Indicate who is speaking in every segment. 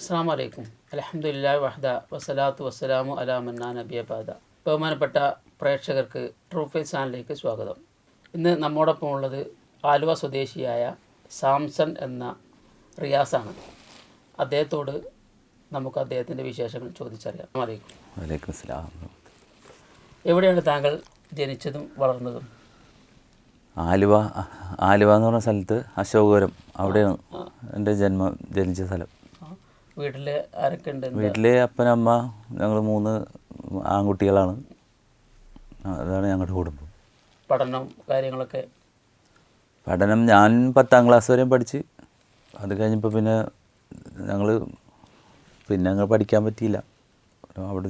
Speaker 1: അസ്സാം വലൈക്കും അലഹമുല്ലാ വഹദ വസലാത്തു വസ്സലാമു അലാ മന്നാ നബിയ ബാദ. ബഹുമാനപ്പെട്ട പ്രേക്ഷകർക്ക് ട്രൂഫേ ചാനലിലേക്ക് സ്വാഗതം. ഇന്ന് നമ്മോടൊപ്പം ഉള്ളത് ആലുവ സ്വദേശിയായ സാംസൺ എന്ന റിയാസാണ്. അദ്ദേഹത്തോട് നമുക്ക് അദ്ദേഹത്തിന്റെ വിശേഷങ്ങൾ ചോദിച്ചറിയാം.
Speaker 2: വലൈക്കും സ്ലാം
Speaker 1: എവിടെയാണ് താങ്കൾ ജനിച്ചതും വളർന്നതും?
Speaker 2: ആലുവ ആലുവ എന്ന് പറഞ്ഞ സ്ഥലത്ത് അശോകപുരം. അവിടെയാണ് എന്റെ ജന്മം ജനിച്ച സ്ഥലം.
Speaker 1: ആ, വീട്ടിൽ ആരൊക്കെ ഉണ്ട്?
Speaker 2: വീട്ടിലെ അപ്പനമ്മ ഞങ്ങൾ മൂന്ന് ആൺകുട്ടികളാണ്. അതാണ് ഞങ്ങളുടെ കുടുംബം.
Speaker 1: പഠനം കാര്യങ്ങളൊക്കെ?
Speaker 2: പഠനം ഞാൻ പത്താം ക്ലാസ് വരെയും പഠിച്ച്. അത് കഴിഞ്ഞപ്പോൾ പിന്നെ ഞങ്ങൾ പിന്നെ ഞങ്ങൾ പഠിക്കാൻ പറ്റിയില്ല. അവിടെ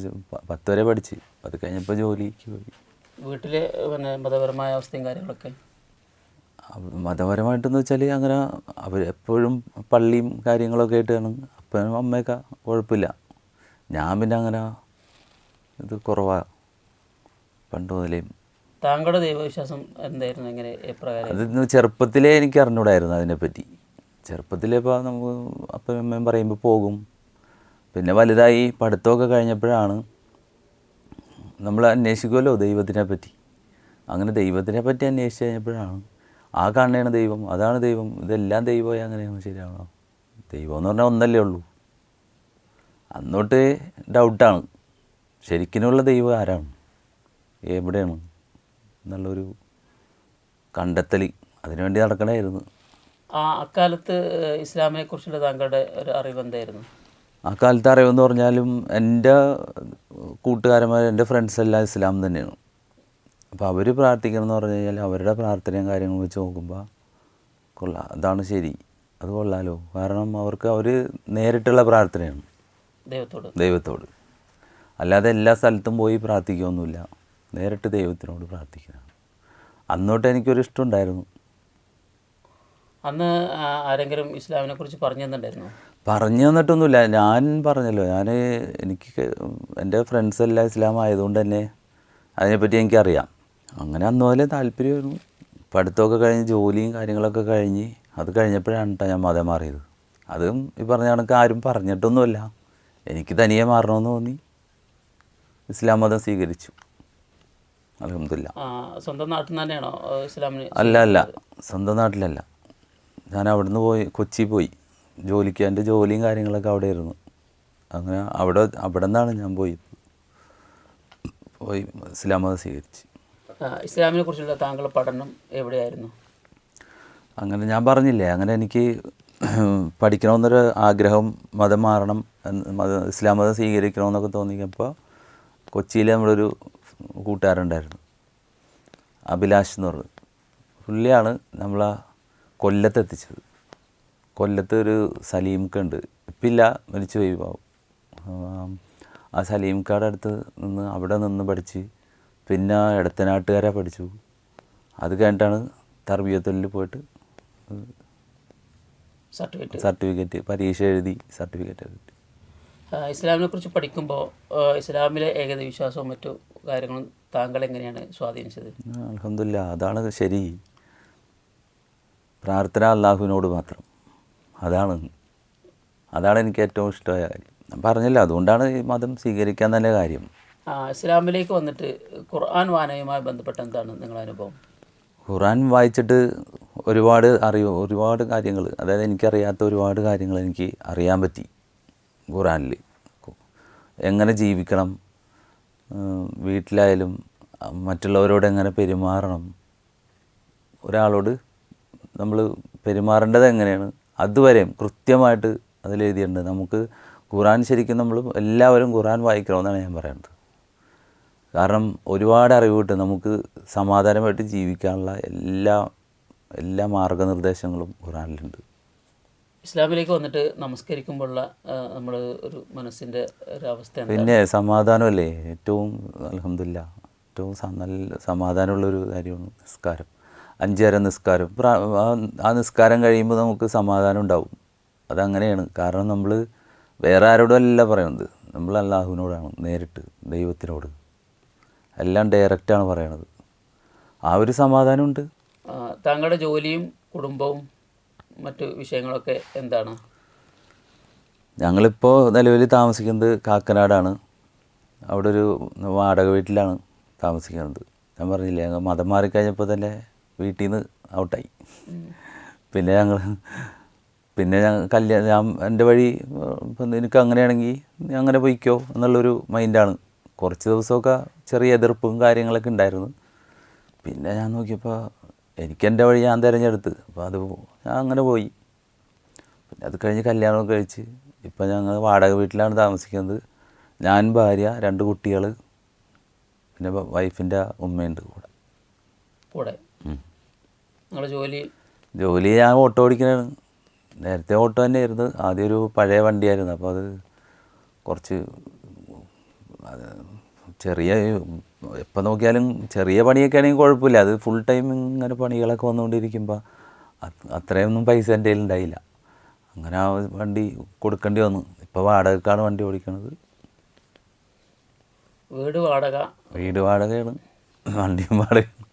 Speaker 2: പത്ത് വരെ പഠിച്ച്. അത് കഴിഞ്ഞപ്പോൾ ജോലിക്ക് പോയി.
Speaker 1: വീട്ടിൽ പിന്നെ മതപരമായ അവസ്ഥയും കാര്യങ്ങളൊക്കെ?
Speaker 2: മതപരമായിട്ടെന്ന് വെച്ചാൽ അങ്ങനെ അവർ എപ്പോഴും പള്ളിയും കാര്യങ്ങളൊക്കെ ആയിട്ടാണ് അപ്പനും അമ്മയൊക്കെ കുഴപ്പമില്ല. ഞാൻ പിന്നെ അങ്ങനെ ഇത് കുറവാണ് പണ്ട് മുതലേ.
Speaker 1: താങ്കളുടെ ദൈവവിശ്വാസം എന്തായിരുന്നു? എങ്ങനെ എപ്രകാരം?
Speaker 2: അത് ചെറുപ്പത്തിലേ എനിക്ക് അറിഞ്ഞൂടായിരുന്നു അതിനെപ്പറ്റി. ചെറുപ്പത്തിലേ ഇപ്പോൾ നമുക്ക് അപ്പം അമ്മയും പറയുമ്പോൾ പോകും. പിന്നെ വലുതായി പഠിത്തമൊക്കെ കഴിഞ്ഞപ്പോഴാണ് നമ്മൾ അന്വേഷിക്കുമല്ലോ ദൈവത്തിനെ പറ്റി അങ്ങനെ ദൈവത്തിനെ പറ്റി അന്വേഷിച്ച് കഴിഞ്ഞപ്പോഴാണ് ആ കാണുന്നതാണ് ദൈവം അതാണ് ദൈവം ഇതെല്ലാം ദൈവമായി അങ്ങനെയാണ് ശരിയാണോ? ദൈവം എന്ന് പറഞ്ഞാൽ ഒന്നല്ലേ ഉള്ളൂ. അന്നോട്ട് ഡൗട്ടാണ് ശരിക്കിനുള്ള ദൈവം ആരാണ്? എവിടെയാണ്? എന്നുള്ളൊരു കണ്ടെത്തൽ അതിനുവേണ്ടി നടക്കണമായിരുന്നു
Speaker 1: ആ അക്കാലത്ത് ഇസ്ലാമിനെ കുറിച്ചുള്ള താങ്കളുടെ ഒരു അറിവ് എന്തായിരുന്നു?
Speaker 2: ആ കാലത്ത് അറിവെന്ന് പറഞ്ഞാലും എന്റെ കൂട്ടുകാരന്മാർ എന്റെ ഫ്രണ്ട്സ് എല്ലാം ഇസ്ലാം തന്നെയാണ്. അപ്പോൾ അവർ പ്രാർത്ഥിക്കണം എന്ന് പറഞ്ഞു കഴിഞ്ഞാൽ അവരുടെ പ്രാർത്ഥനയും കാര്യങ്ങളും വെച്ച് നോക്കുമ്പോൾ കൊള്ളാം. അതാണ് ശരി. അത് കൊള്ളാലോ. കാരണം അവർക്ക് അവർ നേരിട്ടുള്ള പ്രാർത്ഥനയാണ്.
Speaker 1: ദൈവത്തോട്.
Speaker 2: ദൈവത്തോട്. അല്ലാതെ എല്ലാ സ്ഥലത്തും പോയി പ്രാർത്ഥിക്കുകയൊന്നുമില്ല നേരിട്ട് ദൈവത്തിനോട് പ്രാർത്ഥിക്കണം. അന്നോട്ട് എനിക്കൊരു ഇഷ്ടമുണ്ടായിരുന്നു
Speaker 1: അന്ന് ആരെങ്കിലും ഇസ്ലാമിനെ കുറിച്ച് പറഞ്ഞു തന്നിട്ടുണ്ടായിരുന്നു?
Speaker 2: പറഞ്ഞു തന്നിട്ടൊന്നുമില്ല. ഞാൻ പറഞ്ഞല്ലോ. ഞാൻ എനിക്ക് എന്റെ ഫ്രണ്ട്സ് എല്ലാം ഇസ്ലാം ആയതുകൊണ്ട് തന്നെ അതിനെപ്പറ്റി എനിക്കറിയാം. അങ്ങനെ അന്ന് മുതലേ താല്പര്യമായിരുന്നു പഠിത്തമൊക്കെ കഴിഞ്ഞ് ജോലിയും കാര്യങ്ങളൊക്കെ കഴിഞ്ഞ് അത് കഴിഞ്ഞപ്പോഴാണ് കേട്ടോ ഞാൻ മതം മാറിയത്. അതും ഈ പറഞ്ഞ കണക്ക് ആരും പറഞ്ഞിട്ടൊന്നുമല്ല. എനിക്ക് തനിയെ മാറണമെന്ന് തോന്നി. ഇസ്ലാം മതം സ്വീകരിച്ചു. അലഹമില്ല
Speaker 1: സ്വന്തം നാട്ടിൽ തന്നെയാണോ? ഇസ്ലാമിന്
Speaker 2: അല്ല അല്ല. സ്വന്തം നാട്ടിലല്ല. ഞാൻ അവിടുന്ന് പോയി കൊച്ചി പോയി. ജോലിക്ക് എന്റെ ജോലിയും കാര്യങ്ങളൊക്കെ അവിടെ ആയിരുന്നു അങ്ങനെ അവിടെ അവിടെ നിന്നാണ് ഞാൻ പോയി. പോയി ഇസ്ലാം മതം സ്വീകരിച്ച്.
Speaker 1: ഇസ്ലാമിനെ കുറിച്ചുള്ള താങ്കളുടെ പഠനം എവിടെയായിരുന്നു?
Speaker 2: അങ്ങനെ ഞാൻ പറഞ്ഞില്ലേ അങ്ങനെ എനിക്ക് പഠിക്കണമെന്നൊരു ആഗ്രഹം മതം മാറണം മത ഇസ്ലാം മതം സ്വീകരിക്കണമെന്നൊക്കെ തോന്നിയപ്പോൾ കൊച്ചിയിൽ ഒരു കൂട്ടുകാരുണ്ടായിരുന്നു അഭിലാഷ് എന്ന് പറഞ്ഞു. പുള്ളിയാണ് നമ്മളെ കൊല്ലത്തെത്തിച്ചത്. കൊല്ലത്ത് ഒരു സലീംക്ക ഉണ്ട് ഇപ്പില്ല മരിച്ചു പോയി. ആ സലീംക്കാടെ അടുത്ത് നിന്ന് അവിടെ നിന്ന് പഠിച്ച് പിന്നെ എടത്തനാട്ടുകാരെ പഠിച്ചു. അത് കഴിഞ്ഞിട്ടാണ് തർബിയത്തൊല്ലിൽ പോയിട്ട്
Speaker 1: സർട്ടിഫിക്കറ്റ്.
Speaker 2: സർട്ടിഫിക്കറ്റ് പരീക്ഷ എഴുതി സർട്ടിഫിക്കറ്റ് കിട്ടി.
Speaker 1: ഇസ്ലാമിനെ കുറിച്ച് പഠിക്കുമ്പോൾ ഇസ്ലാമിലെ ഏകദേശ വിശ്വാസവും മറ്റു കാര്യങ്ങളും താങ്കൾ എങ്ങനെയാണ് സ്വാധീനിച്ചത്?
Speaker 2: അലഹമില്ല അതാണ് ശരി. പ്രാർത്ഥന അള്ളാഹുവിനോട് മാത്രം. അതാണ് അതാണ് എനിക്ക് ഏറ്റവും ഇഷ്ടമായ കാര്യം. ഞാൻ പറഞ്ഞില്ല അതുകൊണ്ടാണ് ഈ മതം സ്വീകരിക്കാൻ തന്നെ കാര്യം.
Speaker 1: ഇസ്ലാമിലേക്ക് വന്നിട്ട് ഖുർആൻ വായനയുമായി ബന്ധപ്പെട്ട എന്താണ് നിങ്ങളുടെ അനുഭവം?
Speaker 2: ഖുർആൻ വായിച്ചിട്ട് ഒരുപാട് അറിയോ ഒരുപാട് കാര്യങ്ങൾ അതായത് എനിക്കറിയാത്ത ഒരുപാട് കാര്യങ്ങൾ എനിക്ക് അറിയാൻ പറ്റി ഖുറാനിൽ എങ്ങനെ ജീവിക്കണം വീട്ടിലായാലും മറ്റുള്ളവരോട് എങ്ങനെ പെരുമാറണം ഒരാളോട് നമ്മൾ പെരുമാറേണ്ടത് എങ്ങനെയാണ് അതുവരെയും കൃത്യമായിട്ട് അതിൽ എഴുതിയിട്ടുണ്ട് നമുക്ക് ഖുറാൻ ശരിക്കും നമ്മൾ എല്ലാവരും ഖുറാൻ വായിക്കണമെന്നാണ് ഞാൻ പറയുന്നത് കാരണം ഒരുപാട് അറിവ് കിട്ടും നമുക്ക് സമാധാനമായിട്ട് ജീവിക്കാനുള്ള എല്ലാ എല്ലാ മാർഗനിർദ്ദേശങ്ങളും ഖുറാനിലുണ്ട്
Speaker 1: ഇസ്ലാമിലേക്ക് വന്നിട്ട് നമസ്കരിക്കുമ്പോഴുള്ള നമ്മൾ ഒരു മനസ്സിന്റെ ഒരവസ്ഥ
Speaker 2: പിന്നെ സമാധാനമല്ലേ? ഏറ്റവും അലഹമില്ല ഏറ്റവും നല്ല സമാധാനമുള്ളൊരു കാര്യമാണ് നിസ്കാരം. അഞ്ചര നിസ്കാരം. ആ- ആ നിസ്കാരം കഴിയുമ്പോൾ നമുക്ക് സമാധാനം ഉണ്ടാവും. അതങ്ങനെയാണ്. കാരണം നമ്മൾ വേറെ ആരോടും അല്ല പറയുന്നത്. നമ്മൾ അല്ലാഹുവിനോടാണ് നേരിട്ട് ദൈവത്തിനോട്. എല്ലാം ഡയറക്റ്റാണ് പറയണത്. ആ ഒരു സമാധാനമുണ്ട്.
Speaker 1: താങ്കളുടെ ജോലിയും കുടുംബവും മറ്റു വിഷയങ്ങളൊക്കെ എന്താണ്?
Speaker 2: ഞങ്ങളിപ്പോൾ നിലവിൽ താമസിക്കുന്നത് കാക്കനാടാണ്. അവിടെ ഒരു വാടക വീട്ടിലാണ് താമസിക്കുന്നത്. ഞാൻ പറഞ്ഞില്ലേ ഞങ്ങൾ മതം മാറിക്കഴിഞ്ഞപ്പോൾ തന്നെ വീട്ടിൽ നിന്ന് ഔട്ടായി പിന്നെ ഞങ്ങൾ പിന്നെ ഞാൻ കല്യാണം ഞാൻ എന്റെ വഴി ഇപ്പം എനിക്ക് അങ്ങനെയാണെങ്കിൽ അങ്ങനെ പോയിക്കോ എന്നുള്ളൊരു മൈൻഡാണ് കുറച്ച് ദിവസമൊക്കെ ചെറിയ എതിർപ്പും കാര്യങ്ങളൊക്കെ ഉണ്ടായിരുന്നു. പിന്നെ ഞാൻ നോക്കിയപ്പോൾ എനിക്ക് എന്റെ വഴി ഞാൻ തിരഞ്ഞെടുത്ത്. അപ്പോൾ അത് ഞാൻ അങ്ങനെ പോയി. പിന്നെ അത് കഴിഞ്ഞ് കല്യാണം കഴിച്ച് ഇപ്പം ഞങ്ങൾ വാടക വീട്ടിലാണ് താമസിക്കുന്നത്. ഞാൻ ഭാര്യ രണ്ട് കുട്ടികൾ പിന്നെ വൈഫിന്റെ ഉമ്മയുണ്ട് കൂടെ.
Speaker 1: കൂടെ? ജോലി?
Speaker 2: ജോലി ഞാൻ ഓട്ടോ ഓടിക്കുന്നതാണ് നേരത്തെ ഓട്ടോ തന്നെയായിരുന്നു. ആദ്യം ഒരു പഴയ വണ്ടിയായിരുന്നു. അപ്പോൾ അത് കുറച്ച് ചെറിയ എപ്പോൾ നോക്കിയാലും ചെറിയ പണിയൊക്കെ ആണെങ്കിൽ കുഴപ്പമില്ല. അത് ഫുൾ ടൈം ഇങ്ങനെ പണികളൊക്കെ വന്നുകൊണ്ടിരിക്കുമ്പോൾ അത്രയൊന്നും പൈസ എന്റെ കയ്യിൽ ഉണ്ടായില്ല. അങ്ങനെ ആ വണ്ടി കൊടുക്കേണ്ടി വന്നു. ഇപ്പോൾ വാടകക്കാണ് വണ്ടി ഓടിക്കണത്.
Speaker 1: വീട് വാടക?
Speaker 2: വീട് വാടകയാണ്. വണ്ടിയും വാടകയാണ്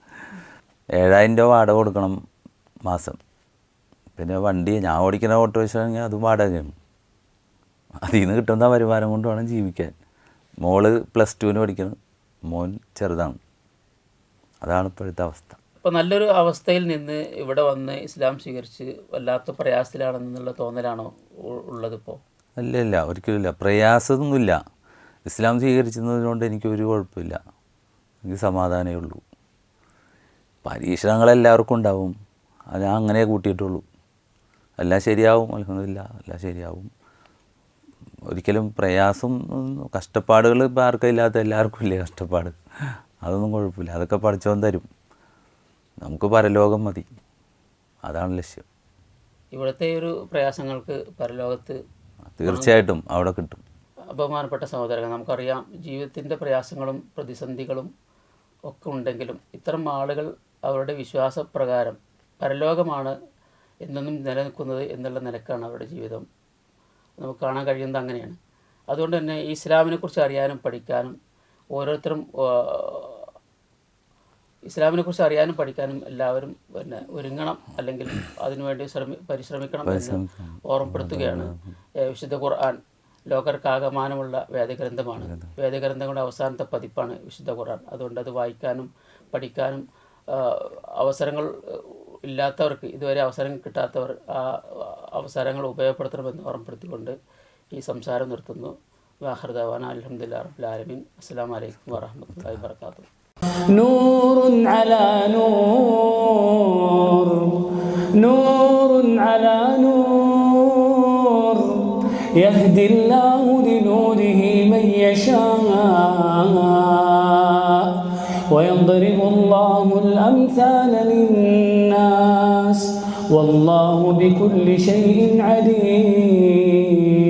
Speaker 2: ഏഴായിരം രൂപ വാടക കൊടുക്കണം മാസം. പിന്നെ വണ്ടി ഞാൻ ഓടിക്കുന്ന ഓട്ടോറിക്ഷ വെച്ചാൽ അതും വാടകയാണ്. അതിൽ നിന്ന് കിട്ടുന്ന വരുമാനം കൊണ്ട് വേണം ജീവിക്കാൻ. മോൾ പ്ലസ് ടുവിന് പഠിക്കണം മോൻ ചെറുതാണ്. അതാണ് ഇപ്പോഴത്തെ അവസ്ഥ.
Speaker 1: അപ്പോൾ നല്ലൊരു അവസ്ഥയിൽ നിന്ന് ഇവിടെ വന്ന് ഇസ്ലാം സ്വീകരിച്ച് വല്ലാത്ത പ്രയാസത്തിലാണെന്നുള്ള തോന്നലാണോ ഉള്ളതിപ്പോൾ
Speaker 2: ഇല്ല ഇല്ല ഒരിക്കലുമില്ല. പ്രയാസമൊന്നുമില്ല. ഇസ്ലാം സ്വീകരിച്ചതുകൊണ്ട് എനിക്ക് ഒരു കുഴപ്പമില്ല. എനിക്ക് സമാധാനമേ ഉള്ളൂ. പരീക്ഷണങ്ങൾ എല്ലാവർക്കും ഉണ്ടാവും. അത് ഞാൻ അങ്ങനെ കൂട്ടിയിട്ടുള്ളൂ. എല്ലാം ശരിയാവും അലഹമില്ല എല്ലാം ശരിയാവും. ഒരിക്കലും പ്രയാസം കഷ്ടപ്പാടുകൾ ഇപ്പോൾ ആർക്കും ഇല്ലാത്ത എല്ലാവർക്കും ഇല്ലേ കഷ്ടപ്പാട്? അതൊന്നും കുഴപ്പമില്ല. അതൊക്കെ പഠിച്ചവൻ തരും. നമുക്ക് പരലോകം മതി. അതാണ് ലക്ഷ്യം.
Speaker 1: ഇവിടുത്തെ ഒരു പ്രയാസങ്ങൾക്ക് പരലോകത്ത്
Speaker 2: തീർച്ചയായിട്ടും അവിടെ കിട്ടും.
Speaker 1: അപമാനപ്പെട്ട സഹോദരങ്ങൾ. നമുക്കറിയാം ജീവിതത്തിന്റെ പ്രയാസങ്ങളും പ്രതിസന്ധികളും ഒക്കെ ഉണ്ടെങ്കിലും ഇത്തരം ആളുകൾ അവരുടെ വിശ്വാസപ്രകാരം പരലോകമാണ് എന്നൊന്നും നിലനിൽക്കുന്നത് എന്നുള്ള നിലക്കാണ് അവരുടെ ജീവിതം. നമുക്ക് കാണാൻ കഴിയുന്നത് അങ്ങനെയാണ്. അതുകൊണ്ട് തന്നെ ഈ ഇസ്ലാമിനെ കുറിച്ച് അറിയാനും പഠിക്കാനും ഓരോരുത്തരും ഇസ്ലാമിനെക്കുറിച്ച് ഇസ്ലാമിനെ കുറിച്ച് അറിയാനും പഠിക്കാനും എല്ലാവരും പിന്നെ ഒരുങ്ങണം അല്ലെങ്കിൽ അതിനുവേണ്ടി ശ്രമി പരിശ്രമിക്കണം എന്ന് ഓർമ്മപ്പെടുത്തുകയാണ്. വിശുദ്ധ ഖുർആൻ ലോകർക്കാകമാനമുള്ള വേദഗ്രന്ഥമാണ്. വേദഗ്രന്ഥങ്ങളുടെ അവസാനത്തെ പതിപ്പാണ് വിശുദ്ധ ഖുർആൻ. അതുകൊണ്ട് അത് വായിക്കാനും പഠിക്കാനും അവസരങ്ങൾ ഇല്ലാത്തവർക്ക് ഇതുവരെ അവസരം കിട്ടാത്തവർ ആ അവസരങ്ങൾ ഉപയോഗപ്പെടുത്തണമെന്ന് ഓർമ്മപ്പെടുത്തിക്കൊണ്ട് ഈ സംസാരം നിർത്തുന്നു വാഹൃദാൻ അലഹമുല്ലാ റബുലാലമീൻ അസ്സാം വലൈക്കും വാഹമത്തല്ലാ വാത്തു
Speaker 3: نور على نور نور على نور يهدي الله لنوره من يشاء ويضرب الله الأمثال للناس والله بكل شيء عليم.